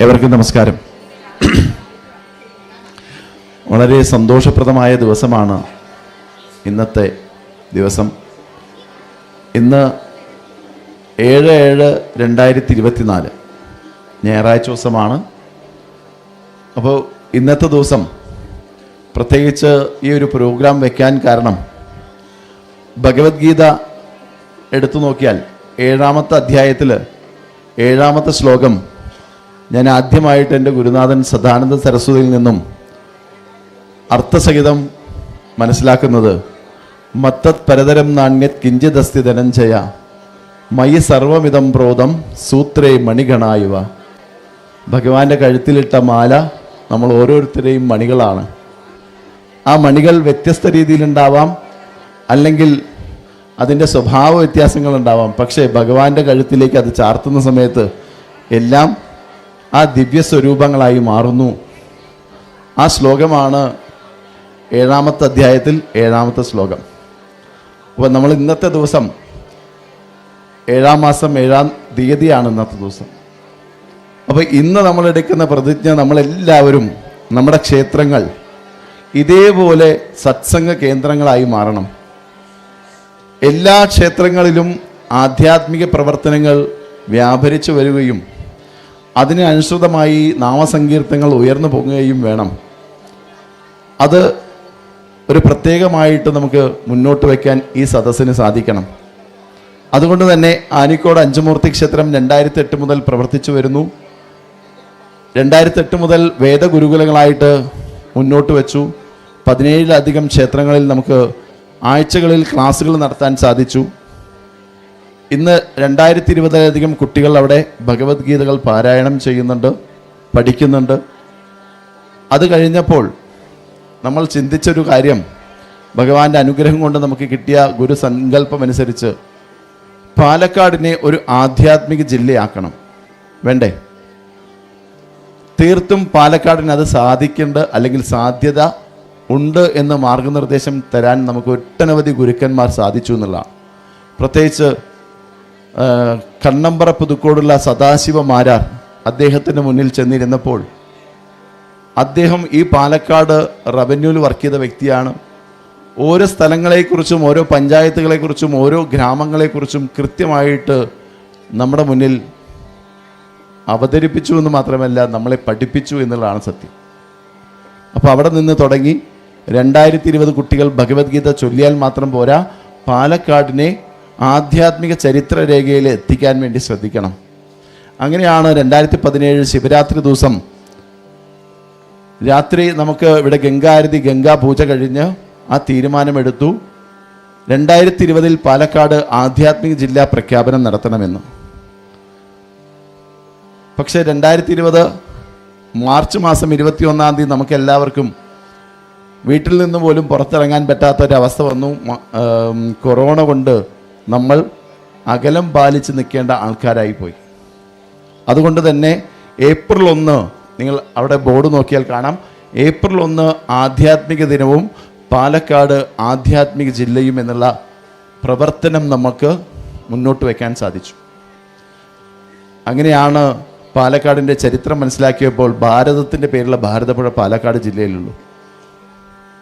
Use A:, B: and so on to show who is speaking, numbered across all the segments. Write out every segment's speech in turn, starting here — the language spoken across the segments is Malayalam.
A: എവർക്കും നമസ്കാരം. വളരെ സന്തോഷപ്രദമായ ദിവസമാണ് ഇന്നത്തെ ദിവസം. ഇന്ന് ഏഴ് ഏഴ് രണ്ടായിരത്തി ഇരുപത്തിനാല് ഞായറാഴ്ച ദിവസമാണ്. അപ്പോൾ ഇന്നത്തെ ദിവസം പ്രത്യേകിച്ച് ഈ ഒരു പ്രോഗ്രാം വെക്കാൻ കാരണം ഭഗവത്ഗീത എടുത്തു നോക്കിയാൽ ഏഴാമത്തെ അധ്യായത്തിൽ ഏഴാമത്തെ ശ്ലോകം ഞാൻ ആദ്യമായിട്ട് എന്റെ ഗുരുനാഥൻ സദാനന്ദ സരസ്വതിയിൽ നിന്നും അർത്ഥസഹിതം മനസ്സിലാക്കുന്നത് മത്തത് പരതരം നാണ്യത് കിഞ്ചിതസ്തി ധനഞ്ജയ മയി സർവമിതം പ്രോതം സൂത്രേ മണിഗണായുവ. ഭഗവാന്റെ കഴുത്തിലിട്ട മാല നമ്മൾ ഓരോരുത്തരെയും മണികളാണ്. ആ മണികൾ വ്യത്യസ്ത രീതിയിലുണ്ടാവാം അല്ലെങ്കിൽ അതിന്റെ സ്വഭാവ വ്യത്യാസങ്ങൾ ഉണ്ടാവാം പക്ഷേ ഭഗവാന്റെ കഴുത്തിലേക്ക് അത് ചാർത്തുന്ന സമയത്ത് എല്ലാം ആ ദിവ്യ സ്വരൂപങ്ങളായി മാറുന്നു. ആ ശ്ലോകമാണ് ഏഴാമത്തെ അധ്യായത്തിൽ ഏഴാമത്തെ ശ്ലോകം. അപ്പോൾ നമ്മൾ ഇന്നത്തെ ദിവസം ഏഴാം മാസം ഏഴാം തീയതിയാണ് ഇന്നത്തെ ദിവസം. അപ്പോൾ ഇന്ന് നമ്മൾ എടുക്കുന്ന പ്രതിജ്ഞ നമ്മളെല്ലാവരും നമ്മുടെ ക്ഷേത്രങ്ങൾ ഇതേപോലെ സത്സംഗ കേന്ദ്രങ്ങളായി മാറണം. എല്ലാ ക്ഷേത്രങ്ങളിലും ആധ്യാത്മിക പ്രവർത്തനങ്ങൾ വ്യാപരിച്ചു വരികയും അതിന് അനുസൃതമായി നാമസങ്കീർത്തങ്ങൾ ഉയർന്നു പോകുകയും വേണം. അത് ഒരു പ്രത്യേകമായിട്ട് നമുക്ക് മുന്നോട്ട് വയ്ക്കാൻ ഈ സദസ്സിന് സാധിക്കണം. അതുകൊണ്ട് തന്നെ ആനിക്കോട് അഞ്ചുമൂർത്തി ക്ഷേത്രം രണ്ടായിരത്തി എട്ട് മുതൽ പ്രവർത്തിച്ചു വരുന്നു. രണ്ടായിരത്തി എട്ട് മുതൽ വേദഗുരുകുലങ്ങളായിട്ട് മുന്നോട്ട് വെച്ചു. പതിനേഴിലധികം ക്ഷേത്രങ്ങളിൽ നമുക്ക് ആഴ്ചകളിൽ ക്ലാസ്സുകൾ നടത്താൻ സാധിച്ചു. ഇന്ന് രണ്ടായിരത്തി ഇരുപതിലധികം കുട്ടികൾ അവിടെ ഭഗവത്ഗീതകൾ പാരായണം ചെയ്യുന്നുണ്ട് പഠിക്കുന്നുണ്ട്. അത് കഴിഞ്ഞപ്പോൾ നമ്മൾ ചിന്തിച്ചൊരു കാര്യം ഭഗവാന്റെ അനുഗ്രഹം കൊണ്ട് നമുക്ക് കിട്ടിയ ഗുരു സങ്കല്പമനുസരിച്ച് പാലക്കാടിനെ ഒരു ആധ്യാത്മിക ജില്ലയാക്കണം. വേണ്ടേ? തീർത്തും പാലക്കാടിന് അത് സാധിക്കേണ്ട അല്ലെങ്കിൽ സാധ്യത ഉണ്ട് എന്ന് മാർഗനിർദ്ദേശം തരാൻ നമുക്ക് ഒട്ടനവധി ഗുരുക്കന്മാർ സാധിച്ചു എന്നുള്ളതാണ്. പ്രത്യേകിച്ച് കണ്ണമ്പറ പുതുക്കോടുള്ള സദാശിവ മാരാർ അദ്ദേഹത്തിന്റെ മുന്നിൽ ചെന്നിരുന്നപ്പോൾ അദ്ദേഹം ഈ പാലക്കാട് റവന്യൂവിൽ വർക്ക് ചെയ്ത വ്യക്തിയാണ്. ഓരോ സ്ഥലങ്ങളെക്കുറിച്ചും ഓരോ പഞ്ചായത്തുകളെക്കുറിച്ചും ഓരോ ഗ്രാമങ്ങളെക്കുറിച്ചും കൃത്യമായിട്ട് നമ്മുടെ മുന്നിൽ അവതരിപ്പിച്ചു എന്ന് മാത്രമല്ല നമ്മളെ പഠിപ്പിച്ചു എന്നുള്ളതാണ് സത്യം. അപ്പോൾ അവിടെ നിന്ന് തുടങ്ങി. രണ്ടായിരത്തി ഇരുപത് കുട്ടികൾ ഭഗവത്ഗീത ചൊല്ലിയാൽ മാത്രം പോരാ. പാലക്കാടിനെ ആധ്യാത്മിക ചരിത്ര രേഖയിൽ എത്തിക്കാൻ വേണ്ടി ശ്രദ്ധിക്കണം. അങ്ങനെയാണ് രണ്ടായിരത്തി പതിനേഴ് ശിവരാത്രി ദിവസം. രാത്രി നമുക്ക് ഇവിടെ ഗംഗാരതി ഗംഗാ പൂജ കഴിഞ്ഞ് ആ തീരുമാനമെടുത്തു. രണ്ടായിരത്തി ഇരുപതിൽ പാലക്കാട് ആധ്യാത്മിക ജില്ലാ പ്രഖ്യാപനം നടത്തണമെന്ന്. പക്ഷേ രണ്ടായിരത്തി ഇരുപത് മാർച്ച് മാസം ഇരുപത്തി ഒന്നാം തീയതി നമുക്ക് എല്ലാവർക്കും വീട്ടിൽ നിന്ന് പോലും പുറത്തിറങ്ങാൻ പറ്റാത്ത ഒരവസ്ഥ വന്നു കൊറോണ കൊണ്ട് നമ്മൾ അകലം പാലിച്ച് നിൽക്കേണ്ട ആൾക്കാരായി പോയി അതുകൊണ്ട് തന്നെ ഏപ്രിൽ ഒന്ന് നിങ്ങൾ അവിടെ ബോർഡ് നോക്കിയാൽ കാണാം. ഏപ്രിൽ ഒന്ന് ആധ്യാത്മിക ദിനവും പാലക്കാട് ആധ്യാത്മിക ജില്ലയും എന്നുള്ള പ്രവർത്തനം നമുക്ക് മുന്നോട്ട് വയ്ക്കാൻ സാധിച്ചു. അങ്ങനെയാണ് പാലക്കാടിന്റെ ചരിത്രം മനസ്സിലാക്കിയപ്പോൾ ഭാരതത്തിന്റെ പേരുള്ള ഭാരതപ്പുഴ പാലക്കാട് ജില്ലയിലുള്ളൂ.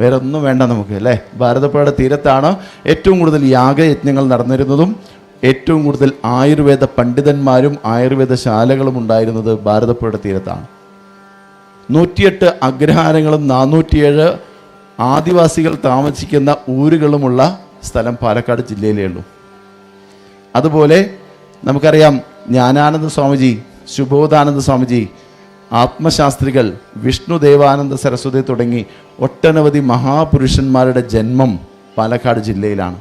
A: വേറെ ഒന്നും വേണ്ട നമുക്ക് അല്ലേ? ഭാരതപ്പുഴയുടെ തീരത്താണ് ഏറ്റവും കൂടുതൽ യാഗയജ്ഞങ്ങൾ നടന്നിരുന്നതും ഏറ്റവും കൂടുതൽ ആയുർവേദ പണ്ഡിതന്മാരും ആയുർവേദ ശാലകളും ഉണ്ടായിരുന്നത് ഭാരതപ്പുഴയുടെ തീരത്താണ്. നൂറ്റിയെട്ട് അഗ്രഹാരങ്ങളും നാനൂറ്റിയേഴ് ആദിവാസികൾ താമസിക്കുന്ന ഊരുകളുമുള്ള സ്ഥലം പാലക്കാട് ജില്ലയിലേ ഉള്ളൂ. അതുപോലെ നമുക്കറിയാം ജ്ഞാനാനന്ദ സ്വാമിജി ശുഭോദാനന്ദ സ്വാമിജി ആത്മശാസ്ത്രികൾ വിഷ്ണു ദേവാനന്ദ സരസ്വതി തുടങ്ങി ഒട്ടനവധി മഹാപുരുഷന്മാരുടെ ജന്മം പാലക്കാട് ജില്ലയിലാണ്.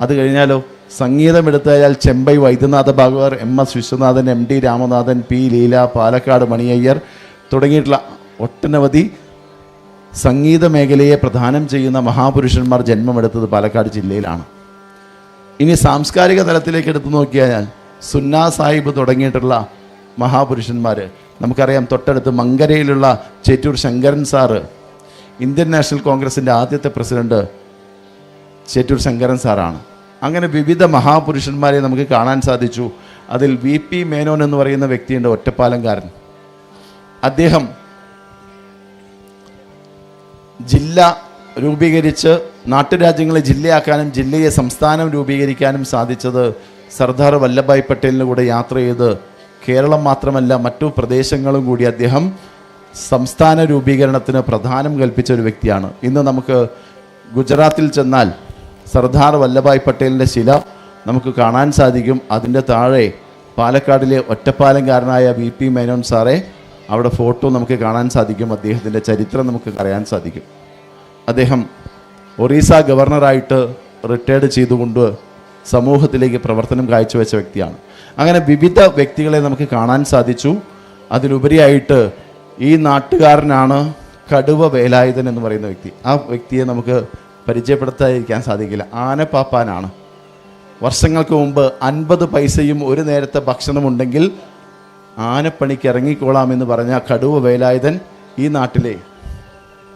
A: അത് കഴിഞ്ഞാലോ സംഗീതം Chembai Vaidyanatha Bhagavatar M S Viswanathan M D Ramanathan P Leela Palakkad Mani Iyer തുടങ്ങിയിട്ടുള്ള ഒട്ടനവധി സംഗീത മേഖലയെ പ്രധാനം ചെയ്യുന്ന മഹാപുരുഷന്മാർ ജന്മമെടുത്തത് പാലക്കാട് ജില്ലയിലാണ്. ഇനി സാംസ്കാരിക തലത്തിലേക്ക് എടുത്തു നോക്കിയാൽ സുന്നാ സാഹിബ് തുടങ്ങിയിട്ടുള്ള മഹാപുരുഷന്മാർ നമുക്കറിയാം തൊട്ടടുത്ത് മങ്കരയിലുള്ള Chettur Sankaran sir Indian national കോൺഗ്രസിന്റെ ആദ്യത്തെ പ്രസിഡന്റ് ചേറ്റൂർ ശങ്കരൻ സാറാണ്. അങ്ങനെ വിവിധ മഹാപുരുഷന്മാരെ നമുക്ക് കാണാൻ സാധിച്ചു. അതിൽ വി പി മേനോൻ എന്ന് പറയുന്ന വ്യക്തിയുണ്ട് ഒറ്റപ്പാലംകാരൻ. അദ്ദേഹം ജില്ല രൂപീകരിച്ച് നാട്ടുരാജ്യങ്ങളെ ജില്ലയാക്കാനും ജില്ലയെ സംസ്ഥാനം രൂപീകരിക്കാനും സാധിച്ചത് സർദാർ വല്ലഭായ് പട്ടേലിന്റെ കൂടെ യാത്ര ചെയ്ത് കേരളം മാത്രമല്ല മറ്റു പ്രദേശങ്ങളും കൂടി അദ്ദേഹം സംസ്ഥാന രൂപീകരണത്തിന് പ്രധാനം കൽപ്പിച്ച ഒരു വ്യക്തിയാണ്. ഇന്ന് നമുക്ക് ഗുജറാത്തിൽ ചെന്നാൽ സർദാർ വല്ലഭായ് പട്ടേലിന്റെ ശില നമുക്ക് കാണാൻ സാധിക്കും. അതിന്റെ താഴെ പാലക്കാടിലെ ഒറ്റപ്പാലംകാരനായ വി പി മേനോൻ സാറെ അവിടെ ഫോട്ടോ നമുക്ക് കാണാൻ സാധിക്കും. അദ്ദേഹത്തിന്റെ ചരിത്രം നമുക്ക് അറിയാൻ സാധിക്കും. അദ്ദേഹം ഒറീസ ഗവർണറായിട്ട് റിട്ടയർഡ് ചെയ്തുകൊണ്ട് സമൂഹത്തിലേക്ക് പ്രവർത്തനം കാഴ്ചവെച്ച വ്യക്തിയാണ്. അങ്ങനെ വിവിധ വ്യക്തികളെ നമുക്ക് കാണാൻ സാധിച്ചു. അതിലുപരിയായിട്ട് ഈ നാട്ടുകാരനാണ് കടുവ വേലായുധൻ എന്ന് പറയുന്ന വ്യക്തി. ആ വ്യക്തിയെ നമുക്ക് പരിചയപ്പെടുത്താതിരിക്കാൻ സാധിക്കില്ല. ആനപ്പാപ്പാനാണ്. വർഷങ്ങൾക്ക് മുമ്പ് അൻപത് പൈസയും ഒരു നേരത്തെ ഭക്ഷണമുണ്ടെങ്കിൽ ആനപ്പണിക്ക് ഇറങ്ങിക്കോളാം എന്ന് പറഞ്ഞ കടുവ വേലായുധൻ ഈ നാട്ടിലെ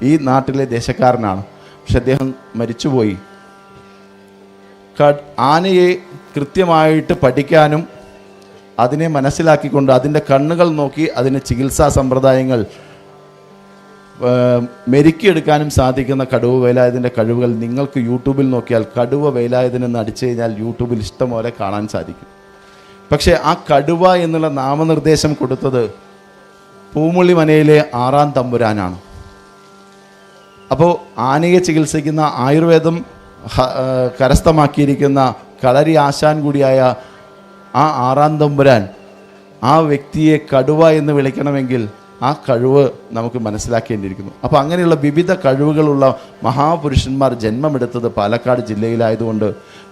A: ഈ നാട്ടിലെ ദേശക്കാരനാണ്. പക്ഷെ അദ്ദേഹം മരിച്ചുപോയി. ആനയെ കൃത്യമായിട്ട് പഠിക്കാനും അതിനെ മനസ്സിലാക്കിക്കൊണ്ട് അതിന്റെ കണ്ണുകൾ നോക്കി അതിന് ചികിത്സാ സമ്പ്രദായങ്ങൾ മെരുക്കിയെടുക്കാനും സാധിക്കുന്ന കടുവ വേലായുധന്റെ കഴിവുകൾ നിങ്ങൾക്ക് യൂട്യൂബിൽ നോക്കിയാൽ കടുവ വേലായുധൻ എന്ന് അടിച്ചു കഴിഞ്ഞാൽ യൂട്യൂബിൽ ഇഷ്ടംപോലെ കാണാൻ സാധിക്കും. പക്ഷേ ആ കടുവ എന്നുള്ള നാമനിർദ്ദേശം കൊടുത്തത് പൂമുള്ളി മനയിലെ ആറാം തമ്പുരാനാണ്. അപ്പോൾ ആനയെ ചികിത്സിക്കുന്ന ആയുർവേദം കരസ്ഥമാക്കിയിരിക്കുന്ന കളരി ആശാൻ കൂടിയായ ആ ആറാം തമ്പുരാൻ ആ വ്യക്തിയെ കടുവ എന്ന് വിളിക്കണമെങ്കിൽ ആ കഴിവ് നമുക്ക് മനസ്സിലാക്കേണ്ടിയിരിക്കുന്നു. അപ്പോൾ അങ്ങനെയുള്ള വിവിധ കഴിവുകളുള്ള മഹാപുരുഷന്മാർ ജന്മമെടുത്തത് പാലക്കാട് ജില്ലയിലായതുകൊണ്ട്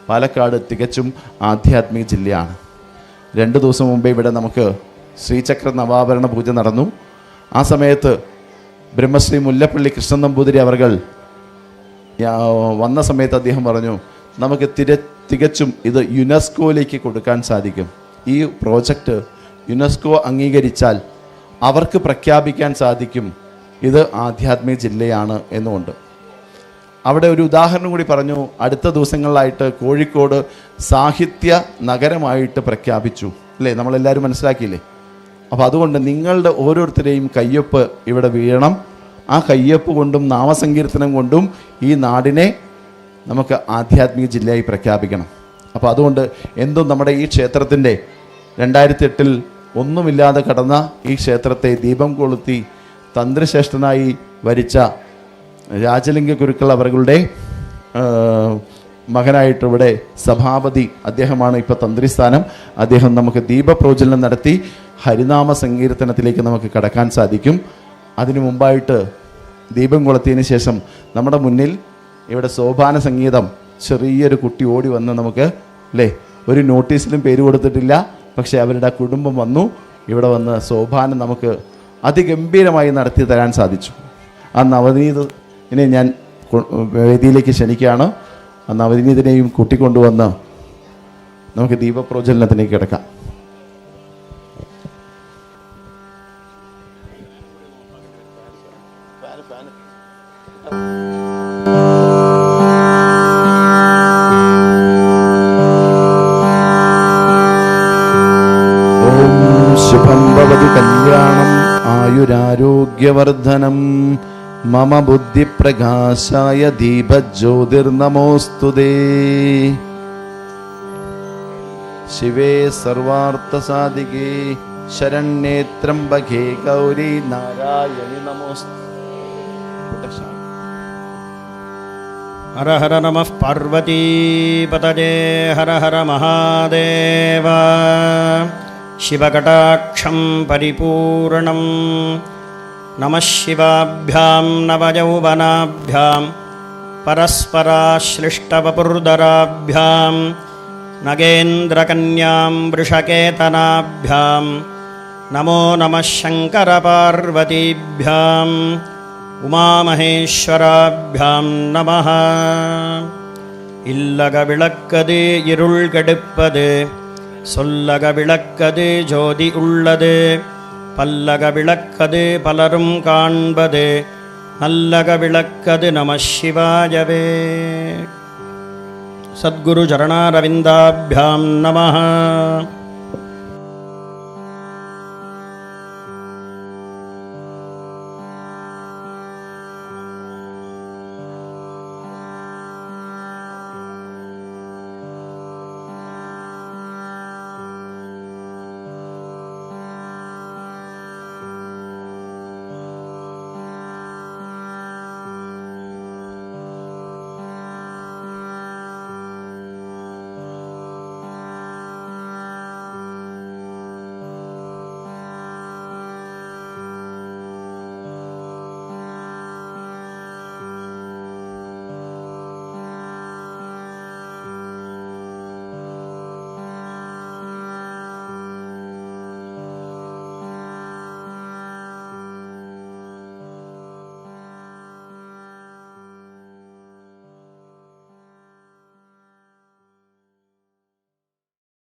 A: പാലക്കാട് തികച്ചും ആധ്യാത്മിക ജില്ലയാണ്. രണ്ട് ദിവസം മുമ്പേ ഇവിടെ നമുക്ക് ശ്രീചക്ര നവാഭരണ പൂജ നടന്നു. ആ സമയത്ത് ബ്രഹ്മശ്രീ മുല്ലപ്പള്ളി കൃഷ്ണൻ നമ്പൂതിരി അവർ വന്ന സമയത്ത് അദ്ദേഹം പറഞ്ഞു നമുക്ക് തിര തികച്ചും ഇത് യുനെസ്കോയിലേക്ക് കൊടുക്കാൻ സാധിക്കും. ഈ പ്രോജക്റ്റ് യുനെസ്കോ അംഗീകരിച്ചാൽ അവർക്ക് പ്രഖ്യാപിക്കാൻ സാധിക്കും. ഇത് ആധ്യാത്മിക ജില്ലയാണ് എന്നുകൊണ്ട്. അവിടെ ഒരു ഉദാഹരണം കൂടി പറഞ്ഞു. അടുത്ത ദിവസങ്ങളിലായിട്ട് കോഴിക്കോട് സാഹിത്യ നഗരമായിട്ട് പ്രഖ്യാപിച്ചു. അല്ലേ? നമ്മളെല്ലാവരും മനസ്സിലാക്കിയില്ലേ? അപ്പോൾ അതുകൊണ്ട് നിങ്ങളുടെ ഓരോരുത്തരെയും കയ്യൊപ്പ് ഇവിടെ വീഴണം. ആ കയ്യൊപ്പ് കൊണ്ടും നാമസങ്കീർത്തനം കൊണ്ടും ഈ നാടിനെ നമുക്ക് ആധ്യാത്മിക ജില്ലയായി പ്രഖ്യാപിക്കണം. അപ്പോൾ അതുകൊണ്ട് എന്തും നമ്മുടെ ഈ ക്ഷേത്രത്തിന്റെ രണ്ടായിരത്തി എട്ടിൽ ഒന്നുമില്ലാതെ കടന്ന ഈ ക്ഷേത്രത്തെ ദീപം കൊളുത്തി തന്ത്രശ്രേഷ്ഠനായി വരിച്ച രാജലിംഗ ഗുരുക്കൾ അവരുടെ മകനായിട്ടിവിടെ സഭാപതി അദ്ദേഹമാണ് ഇപ്പോൾ തന്ത്രിസ്ഥാനം. അദ്ദേഹം നമുക്ക് ദീപപ്രോജ്വലനം നടത്തി ഹരിനാമ സങ്കീർത്തനത്തിലേക്ക് നമുക്ക് കടക്കാൻ സാധിക്കും. അതിനു മുമ്പായിട്ട് ദീപം കൊളുത്തിയതിന് ശേഷം നമ്മുടെ മുന്നിൽ ഇവിടെ സോപാന സംഗീതം ചെറിയൊരു കുട്ടി ഓടി വന്ന് നമുക്ക് അല്ലേ ഒരു നോട്ടീസിലും പേര് കൊടുത്തിട്ടില്ല. പക്ഷേ അവരുടെ കുടുംബം വന്നു. ഇവിടെ വന്ന് സോപാനം നമുക്ക് അതിഗംഭീരമായി നടത്തി തരാൻ സാധിച്ചു. ആ നവനീതിനെ ഞാൻ വേദിയിലേക്ക് ക്ഷണിക്കുകയാണ്. ആ നവനീതിനെയും കൂട്ടിക്കൊണ്ടുവന്ന് നമുക്ക് ദീപപ്രോജ്വലനത്തിലേക്ക് കിടക്കാം. ഓം आरोग्यवर्धनं। मम बुद्धिप्रकाशाय दीपज्योतिर्नमोऽस्तु दे। शिवे सर्वार्थसादिके नारायणि नमोऽस्तु।
B: हर हर नमः पार्वतीपतये हर हर महादेव। शिवकटाक्षं परिपूर्णम्। नमः शिवाभ्यां नवयौवनाभ्यां परस्पराश्लिष्टवपुर्धराभ्यां नगेन्द्रकन्यां वृषकेतनाभ्यां नमो नमः शङ्करपार्वतीभ्याम् உமாமகேஸ்வராபியாம் நமः இல்லக விளக்கது இருள் கெடுப்பது சொல்லக விளக்கது ஜோதி உள்ளது பல்லக விளக்கது பலரும் காண்பது நல்லக விளக்கது நம சிவாயவே சத்குரு சரணாரவிந்தாபியாம் नमः